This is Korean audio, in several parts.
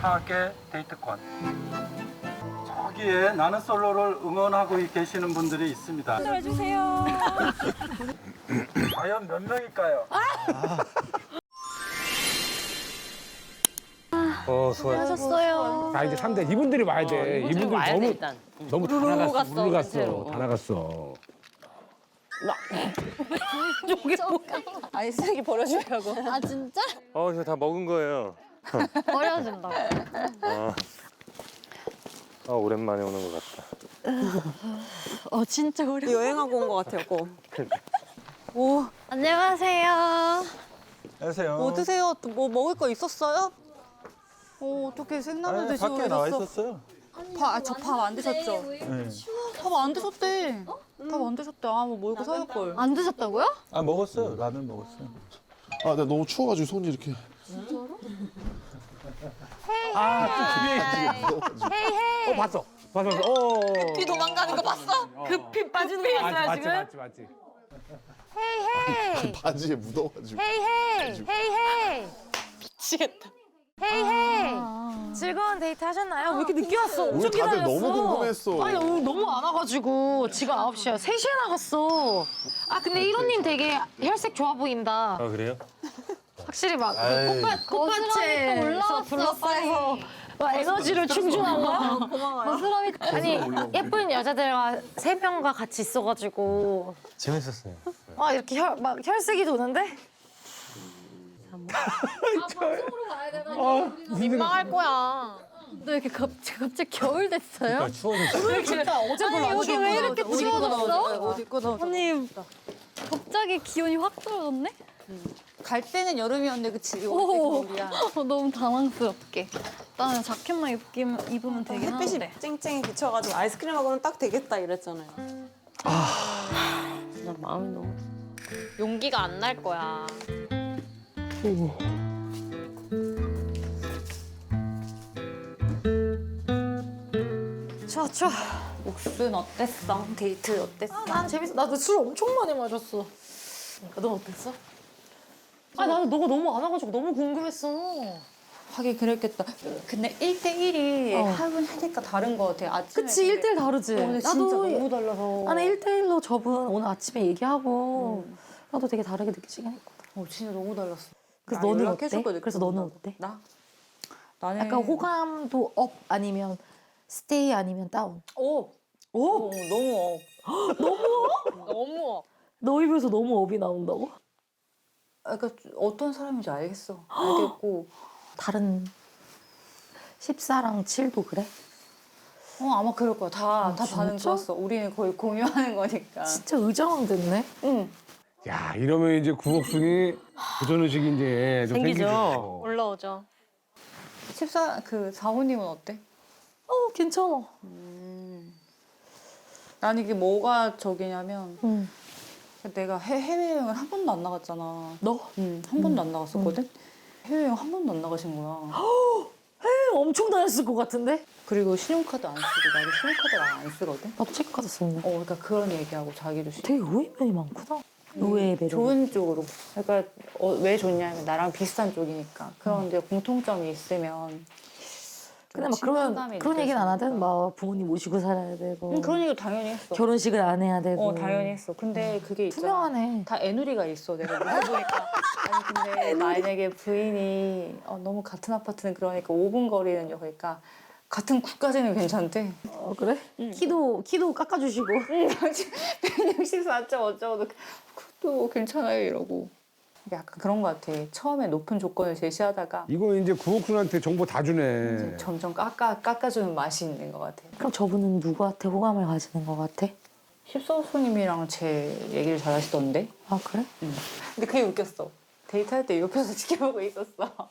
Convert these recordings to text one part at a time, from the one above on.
차게 데이트권. 저기에 나는 솔로를 응원하고 계시는 분들이 있습니다. 해주세요. 과연 몇 명일까요? 어, 수고해. 하셨어요. 자 이제 3대 이분들이 와야 돼. 이분들 와야 돼 너무 일단. 너무 다 나갔어. 갔어, 우르르 갔어. 대체로. 다 나갔어. 아니 쓰레기 버려주려고. 아 진짜? 어, 저 다 먹은 거예요. 버려준다. 아, 아 오랜만에 오는 것 같다. 어 진짜 오래. 여행하고 온 것 같아요. 꼭. 오 안녕하세요. 안녕하세요. 뭐 드세요? 또뭐 먹을 거 있었어요? 오 어떻게 아니, 드시고 밖에 나와? 있었어요. 저밥 안 드셨죠? 네. 밥 안 드셨대. 밥 안 드셨대. 아 뭐 먹을 거 사올 걸. 안 드셨다고요? 아 먹었어요. 라면 먹었어요. 아, 나 너무 추워가지고 손이 이렇게. 어 봤어. 봤어. 봤어. 어. 피 도망가는 거 봤어? 급히 빠지는 맞지 거였어요 맞지 지금? 맞지 맞지. 헤이 헤이 바지에 묻어가지고. 헤이 헤이 헤이 헤이 미치겠다. 헤이 헤이. 즐거운 데이트 하셨나요? 왜 이렇게 늦게 왔어? 우리 다들 너무 궁금했어. 아니 오늘 너무 안 와가지고 지금 9시야 3시에 나갔어 아 근데 1호님 되게 혈색 좋아 보인다 아 그래요? 확실히 막그 아이. 꽃밭 꽃밭에서 둘러싸여서 막 에너지를 충전한 거야 고마워요 아니 예쁜 여자들과 세 명과 같이 있어가지고 재밌었어요. 막 이렇게 혈, 막 혈색이 도는데 민망할 거야 너 이렇게 갑자기, 갑자기 겨울 됐어요? 추워졌어요. 어제 별로 안 여기 왜 이렇게. 추워졌어? 아니 갑자기 기온이 확 떨어졌네? 갈 때는 여름이었는데 그치? 오, 올때 겨울이야. 어, 너무 당황스럽게. 나는 자켓만 입기면, 입으면 되긴 햇빛이 하는데. 쨍쨍이 비쳐가지고 아이스크림하고는 딱 되겠다 이랬잖아요. 진짜 마음이 너무. 용기가 안 날 거야 좋아 좋아 옥순 어땠어? 데이트 어땠어? 난 재밌어. 나도 술 엄청 많이 마셨어. 너 어땠어? 아 나는 너가 너무 안 와가지고 너무 궁금했어. 하긴 그랬겠다. 근데 1대1이 어. 하긴 하니까 다른 거 같아. 아침에 그치 되게- 1대1 다르지. 어, 근데 진짜 너무 달라서. 나는 1대1로 저분 오늘 아침에 얘기하고 나도 되게 다르게 느껴지긴 했거든. 어, 진짜 너무 달랐어. 그래서 나 너는 연락해줬거든, 어때? 그래서 너는 그분하고. 어때? 나? 나는 약간 호감도 업 아니면 스테이 아니면 다운? 오. 오. 어, 너무 어. 너무 너 입에서 너무 업이 나온다고? 그러니까 어떤 사람인지 알겠어. 알겠고. 다른 14랑 7도 그래? 어 아마 그럴 거야. 다, 아, 다 반응 진짜? 좋았어. 우리는 거의 공유하는 거니까. 진짜 의장왕 됐네. 응. 야 이러면 이제 구복순이 도전 의식이 이제 좀 생기죠. 생기죠. 올라오죠. 14, 그 사호님은 어때? 어 괜찮아. 나는 이게 뭐가 저기냐면 응. 내가 해, 해외여행을 한 번도 안 나갔잖아. 너? 응, 한 번도 안 나갔었거든? 해외여행 한 번도 안 나가신 거야. 엄청 다녔을 것 같은데? 그리고 신용카드 안 쓰고 나도 신용카드를 안 쓰거든? 나도 체크카드 쓰는데. 어, 그러니까 그런 얘기하고 자기도 신- 되게 의외 면이 많구나. 의외의 매력. 좋은 쪽으로. 그러니까 어, 왜 좋냐면 나랑 비슷한 쪽이니까. 그런데 공통점이 있으면 근데 막 그런 그런 얘기는 안 하든. 막 부모님 모시고 살아야 되고 응, 그런 얘기 당연히 했어. 결혼식을 안 해야 되고 어, 당연히 했어. 근데 그게 있잖아. 투명하네. 다 애누리가 있어 내가 물어보니까 아니 근데 만약에 부인이 어, 너무 같은 아파트는 그러니까 5분 거리는요 그러니까 같은 구까지는 괜찮대 어 그래? 키도 키도 깎아주시고 164점 어쩌고도 그것도 괜찮아요 이러고 약간 그런 것 같아 처음에 높은 조건을 제시하다가 이거 이제 구복순한테 정보 다 주네. 점점 깎아, 깎아주는 맛이 있는 것 같아 그럼 저분은 누구한테 호감을 가지는 것 같아? 십서수님이랑 제 얘기를 잘 하시던데 아 그래? 근데 그게 웃겼어. 데이트할 때 옆에서 지켜보고 있었어.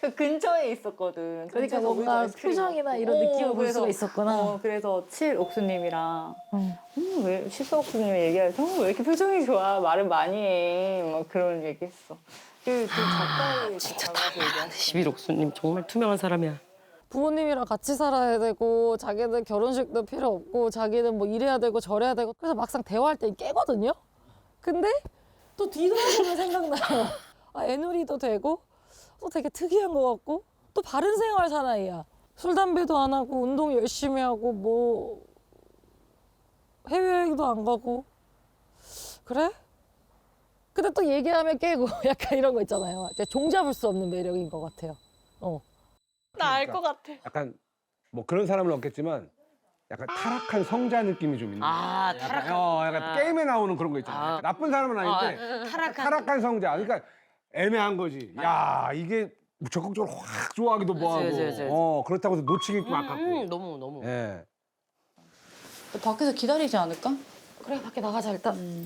그 근처에 있었거든. 그러니까 근처에서 뭔가 아이스크림 표정이나 먹고. 이런 어, 느낌을 볼 그래서- 수가 있었구나. 어, 그래서 칠 옥수님이랑 응. 음, 왜 십사옥수님 얘기해서 어, 왜 이렇게 표정이 좋아? 말을 많이 해. 막 그런 얘기했어. 그, 그 작가의 진짜 다 11옥수님 정말 투명한 사람이야. 부모님이랑 같이 살아야 되고 자기는 결혼식도 필요 없고 자기는 뭐 이래야 되고 저래야 되고 그래서 막상 대화할 때 깨거든요. 근데 또 뒤돌아보면 생각나요. 아 애누리도 되고 또 되게 특이한 것 같고 또 바른 생활 사나이야. 술 담배도 안 하고 운동 열심히 하고 뭐 해외여행도 안 가고 그래? 근데 또 얘기하면 깨고 약간 이런 거 있잖아요. 이제 종잡을 수 없는 매력인 것 같아요. 어. 나 알 것 같아. 약간 뭐 그런 사람은 없겠지만 약간 타락한 성자 느낌이 좀 있는 아, 거야. 타락한. 어, 약간 아. 게임에 나오는 그런 거 있잖아. 아. 나쁜 사람은 아닌데 타락한. 타락한 성자. 그러니까 애매한 거지. 야 이게 적극적으로 확 좋아하기도 뭐하고. 그치, 그치, 그치. 어 그렇다고 해서 놓치기 좀 아깝고. 음, 너무 너무. 예. 밖에서 기다리지 않을까? 그래 밖에 나가자 일단.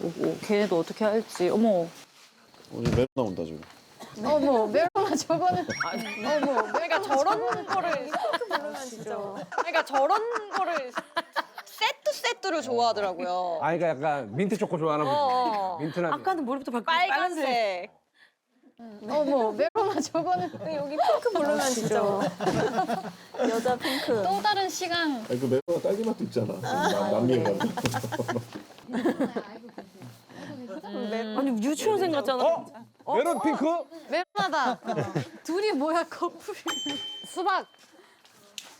오, 오, 걔네도 어떻게 할지. 어머. 오늘 맵 나온다 지금. 어머 메로나 저거는 어머 그러니까 저런 거를 진짜. 그러니까 저런 거를 세트 세트로 좋아하더라고요. 아 그러니까 약간 민트 초코 좋아하나 보지. 어. 민트나. 아까는 머리부터 발 빨간색. 어머 메로나 저거는 여기 핑크 부르면 진짜 여자 핑크. 또 다른 시간 아니 그 맵가 딸기 맛도 있잖아. 남- 남미에 가면. 아니 유치원생 같잖아. 어? 메론 핑크? 메로나다 둘이 뭐야 커플 수박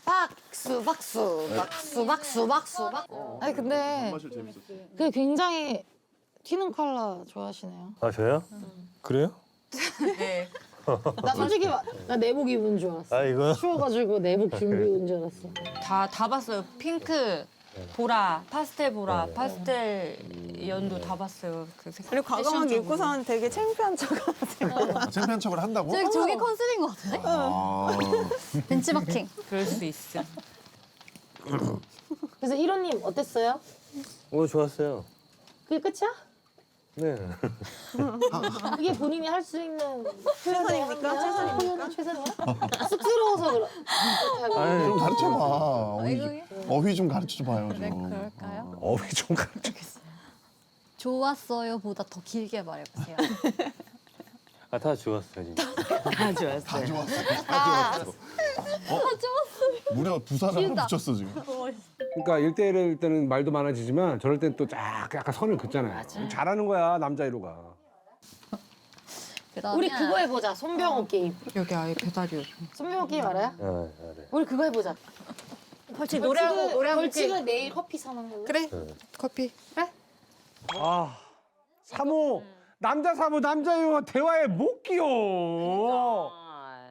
박수 박수 박수 박수 박수 박 아니 근데 재밌었어. 그게 굉장히 튀는 컬러 좋아하시네요. 아 저요? 그래요? 나 솔직히 마- 나 내복 입은 줄 알았어. 아 이거 추워가지고 내복 준비 온줄 알았어. 다, 다 봤어요. 핑크, 보라, 파스텔 보라, 파스텔 연도 다 봤어요. 그 색- 그리고 과감하게 패션적으로. 입고서는 되게 창피한 척 하세요. 아, 챔피언 척을 한다고? 저기, 저게 컨셉인 것 같은데? 아. 벤치마킹 그럴 수 있어. 그래서 1호님 어땠어요? 오 좋았어요. 그게 끝이야? 네. 그게 본인이 할 수 있는 최선입니까? 최선입니까? 최선이야? 쑥스러워서 그래. 아니 좀 가르쳐봐. 어휘 좀, 이거 어휘 좀 가르쳐줘봐요 좀. 네, 그럴까요? 어휘 좀 가르쳐. 좋았어요 보다 더 길게 말해보세요 아 다 좋았어요 진짜. 다 좋았어. 다 좋았어. 다 좋았어. 어? 무려 하나 붙였어 지금. 그러니까 일대일 일 때는 말도 많아지지만 저럴 땐 또 쫙 약간 선을 긋잖아요. 잘하는 거야 남자 1호가. 그다음에 우리 그거 해보자. 손병호 게임. 여기 아예 배달이요. 손병호 게임 알아요? 아 잘해. 우리 그거 해보자. 벌칙 노래하고 노래하고 벌칙은 내일 커피 사는 걸로. 그래, 커피. 아 사모 남자 사모 남자 1호가 대화에 못 끼어.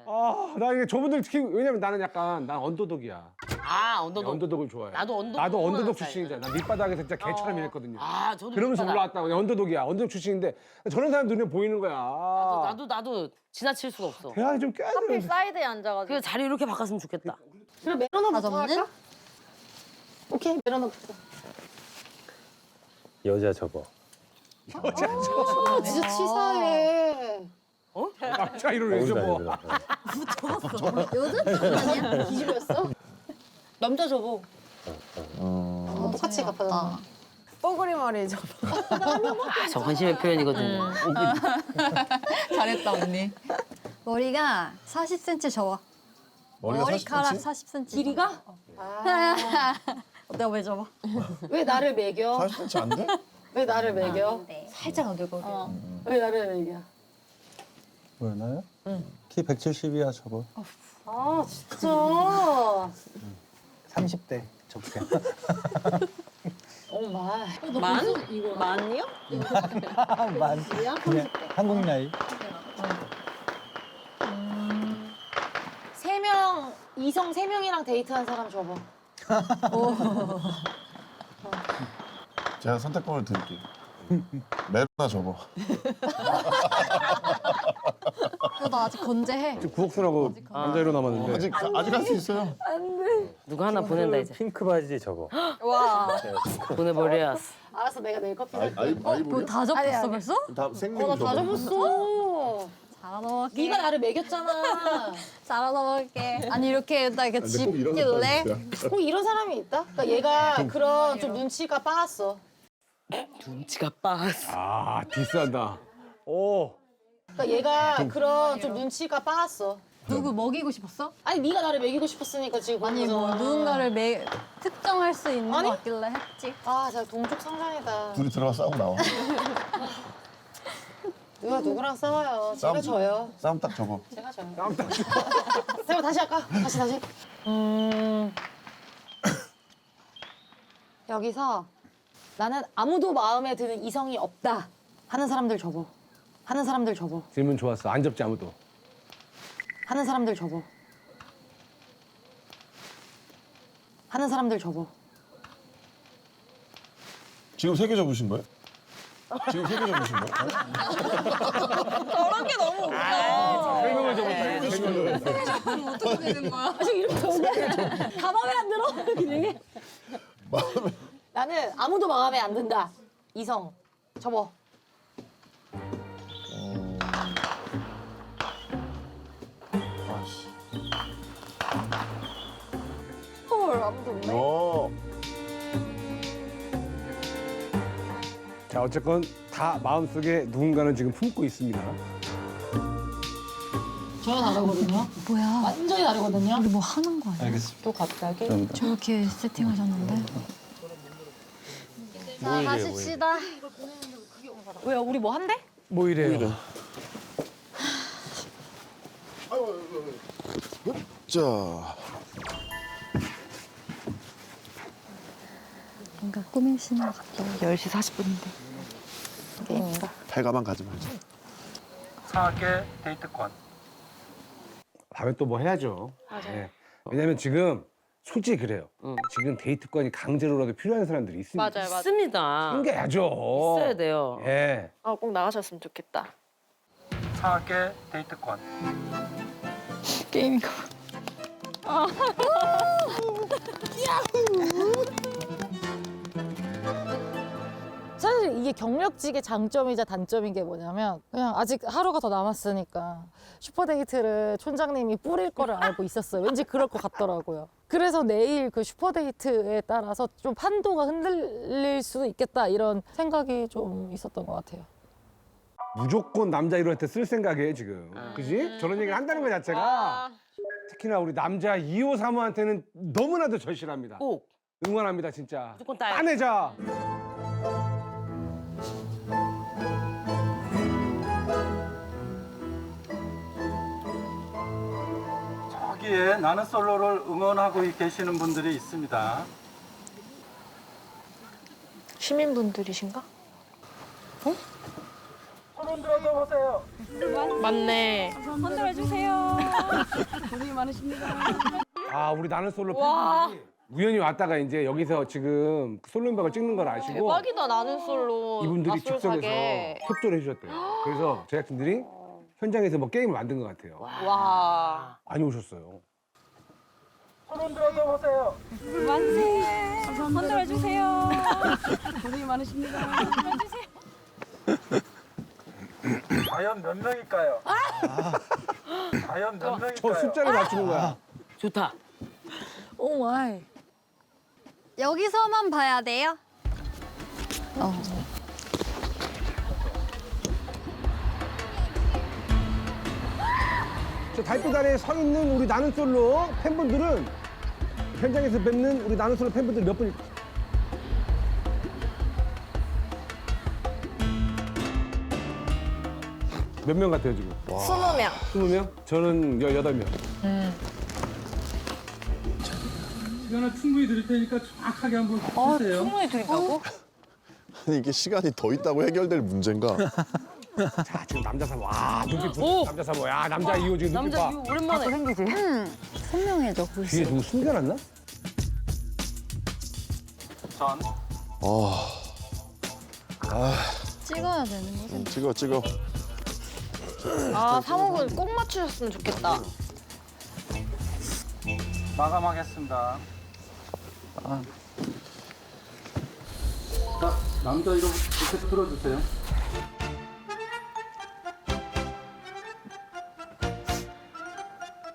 아 나 이게 저분들 특히 왜냐면 나는 약간 난 언더독이야. 아 언더독. 언더독을 좋아해. 나도 언더독 나도 언더독 출신이잖아. 나 밑바닥에서 진짜 개처럼 일했거든요. 아 저도 그러면서 밑바닥. 올라왔다고. 언더독이야. 언더독 출신인데 저런 사람 눈에 보이는 거야. 나도, 나도 나도 지나칠 수가 없어. 대화에 좀 껴야 커피 되는데. 사이드에 앉아가지고 그 자리 이렇게 바꿨으면 좋겠다. 그럼 메로나부터 아, 할까? 오케이 메로나부터. 여자 접어. 아 진짜 치사해. 남자 1호를 왜 접어? 요즘 아니야? 기집애였어? 남자 저보. 어, 똑같이 갚아달라. 뽀글이 머리죠. 아, 저 관심의 표현이거든요. 잘했다 언니. 머리가 40cm 접어 머리가 머리카락 40cm? 40cm 길이가? 내가 왜 접어? 왜 나를 매겨? 40cm 안 돼? 왜 나를 매겨? 살짝 어들고. 왜 나를 매겨? 뭐였나요? 키 170이야 저거. 아 진짜. 30대 적게. 오 마이. 만? 만이요? 만 그냥 한국 나이. 세 명 이성 세 명이랑 데이트한 사람 줘봐. 제가 선택권을 드릴게요. 메로나 접어. 그래도 아직 건재해 구옥순하고 남자 1호 남았는데. 아직 아직 할 수 있어요. 누가 하나 보낸다 이제. 핑크 바지 저거. 와 보내버려야. 알았어 내가 내일 커피 아이. 아이 아이 뭐다 접었어 벌써? 다 생명 어나 다 접었어. 잘하 넘어갈게 네가 나를 매겼잖아. 잘하 넘어갈게 아니 이렇게 나 이렇게 근데 꼭 이런 집길래. 꼭 이런 사람이 있다? 그러니까 얘가 그런 좀 눈치가 빠았어. 눈치가 빠았어. 아 디스한다. 오. 그러니까 얘가 그런 좀 눈치가 빠았어. 누구 먹이고 싶었어? 아니 네가 나를 매기고 싶었으니까 지금 아니 뭐. 누군가를 매, 특정할 수 있는 아니? 것 같길래 했지 아, 진짜 동족 상상이다. 둘이 들어가 싸우고 나와. 누가 누구랑 싸워요? 제가 싸움- 져요. 싸움 딱 접어. 제가 져요. 세호 다시 할까? 다시 다시. 음. 여기서 나는 아무도 마음에 드는 이성이 없다 하는 사람들 접어. 하는 사람들 접어. 질문 좋았어. 안 접지 아무도. 하는 사람들 접어. 하는 사람들 접어. 지금 세 개 접으신 거예요? 지금 세 개 접으신 거예요? 저런 게 너무 웃겨. 설명을 접었다. 설명을. 아, 지금 이렇게 적은 다 마음에 안 들어. 이게. 마음에 나는 아무도 마음에 안 든다. 이성 접어. 아씨. 헐 아무도 없네. 어. 자 어쨌건 다 마음속에 누군가는 지금 품고 있습니다. 저랑 다르거든요. 뭐야? 완전히 다르거든요. 우리 뭐 하는 거 아니야? 알겠습니다. 또 갑자기 저렇게 세팅하셨는데? 자, 마십시다. 왜요? 우리 뭐 한대? 뭐 이래요? 자. 뭔가 꾸미시는 것 같다. 10시 40분인데. 팔가방 가지 말자. 사계 데이트권. 다음에 또 뭐 해야죠. 맞아요. 왜냐면 지금 솔직히 그래요. 응. 지금 데이트권이 강제로라도 필요한 사람들이 있습니다. 맞아요, 맞아요. 있습니다. 챙겨야죠. 있어야 돼요. 예. 아, 꼭 나가셨으면 좋겠다. 사계 데이트권. 게임인가 봐. 사실 이게 경력직의 장점이자 단점인 게 뭐냐면 그냥 아직 하루가 더 남았으니까 슈퍼데이트를 촌장님이 뿌릴 거를 알고 있었어요. 왠지 그럴 것 같더라고요. 그래서 내일 그 슈퍼데이트에 따라서 좀 판도가 흔들릴 수도 있겠다 이런 생각이 좀 있었던 것 같아요. 무조건 남자 1호한테 쓸 생각이에요 지금. 그지? 저런 얘기를 한다는 것 자체가 특히나 우리 남자 2호, 3호한테는 너무나도 절실합니다. 꼭 응원합니다 진짜. 무조건. 따내자. 나는 솔로를 응원하고 계시는 분들이 있습니다. 시민분들이신가? 손 들어서 보세요. 맞네. 아 우리 나는 솔로 팬분들이 우연히 왔다가 이제 여기서 지금 솔로 음악을 찍는 걸 아시고 대박이다, 나는 솔로. 이분들이 맞솔 즉석에서. 협조를 해주셨대요. 그래서 제작진들이 현장에서 뭐 게임을 만든 것 같아요. 와. 많이 오셨어요. 손 들어서 보세요. 과연 몇 명일까요? 과연 몇 명일까요? 저 숫자를 맞추는 거야. 좋다. 오 마이. 여기서만 봐야 돼요? 저 달빛 아래에 서 있는 우리 나는 솔로 팬분들은 현장에서 뵙는 우리 나는 솔로 팬분들 몇 분일까? 몇명 같아요 지금? 스무 명. 20명? 저는 18명. 시간을 충분히 드릴 테니까 정확하게 한번 해주세요. 충분히 드린다고? 아니 이게 시간이 더 있다고 해결될 문제인가? 자 지금 남자 3호 와 눈빛 붙 남자 3호 야 남자 2호 지금 눈빛 남자 봐 이거 오랜만에. 생기지? 선명해져, 뒤에 글씨. 누구 숨겨놨나? 전 아, 찍어야 되는 거지. 음, 찍어 찍어. 아, 사목은 꼭 맞추셨으면 좋겠다. 마감하겠습니다. 자, 남자 이름 이렇게 풀어주세요.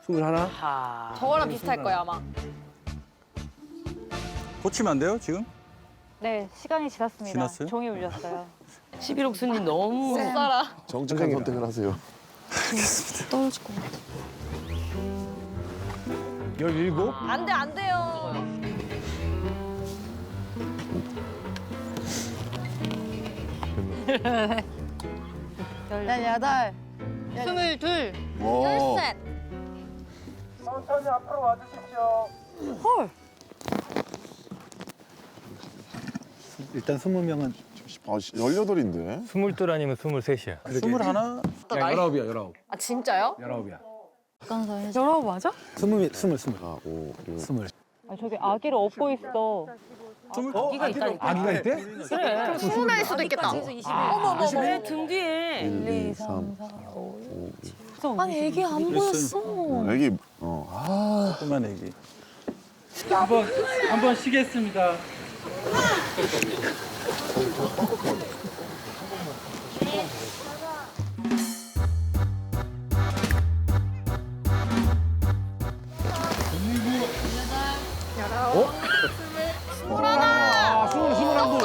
스물 하나? 하. 저거랑 비슷할 거야, 아마. 고치면 안 돼요 지금? 네, 시간이 지났습니다. 지났어요? 종이 울렸어요. 11억 순위 너무 살아. 정직한 선택을 하세요. 떨어질 것 같아. 17? 안 돼, 안 돼요. 열여덟. 스물둘. 와. 열셋. 천천히 앞으로 와주십시오. 일단 20명은 아, 씨, 18인데. 스물둘 아니면 스물셋이야. 스물 하나? 야, 열아홉이야, 열아홉. 아 진짜요? 열아홉이야. 열아홉 맞아? 스물, 스물, 스물. 아, 오, 그리고 스물. 아, 저기 아기를 업고 있어. 아기가 있다니까. 아기가 있대? 그래. 스무 명일 수도 있겠다. 어머 어머 내등 뒤에. 1, 2, 3, 4, 5, 아니 애기 안 보였어. 6. 애기, 어. 아, 조그만 애기. 한번 한번 쉬겠습니다. 아, 스물, 스물 한 분.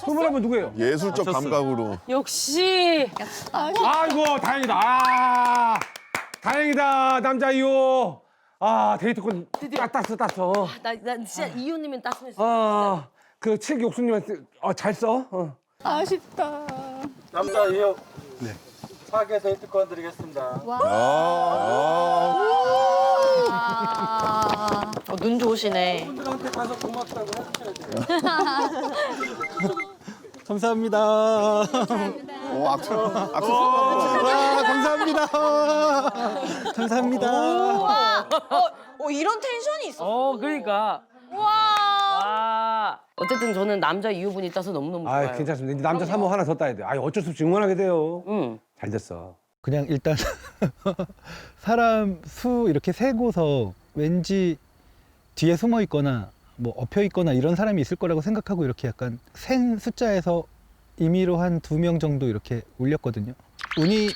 스물 한 분 누구예요? 예술적 감각으로. 역시. 아이고, 다행이다. 아, 다행이다, 남자이요. 아, 데이트권 딱 땄어, 땄어. 나, 나 진짜 이호님은 땄으면 좋겠어. 아, 그 책 욕수님한테 어, 잘 써. 어. 아쉽다. 남자 이호. 네. 사계 데이트권 드리겠습니다. 아, 아, 어, 눈 좋으시네. 분들한테 가서 고맙다고 해주셔야 돼요. 감사합니다. 오, 악수. 악수. 와, 감사합니다. 감사합니다. 어 이런 텐션이 있어. 어, 그러니까. 와. 와. 어쨌든 저는 남자 이호분이 따서 너무너무 좋아요. 아, 괜찮습니다. 이제 남자 3호 하나 더 따야 돼. 아, 어쩔 수 없이 응원하게 돼요. 응. 잘 됐어. 그냥 일단 사람 수 이렇게 세고서 왠지 뒤에 숨어 있거나 뭐 엎혀 있거나 이런 사람이 있을 거라고 생각하고 이렇게 약간 센 숫자에서 임의로 한 두 명 정도 이렇게 올렸거든요. 운이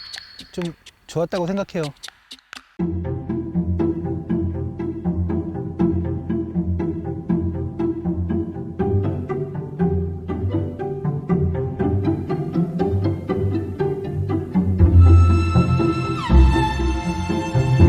좀 좋았다고 생각해요.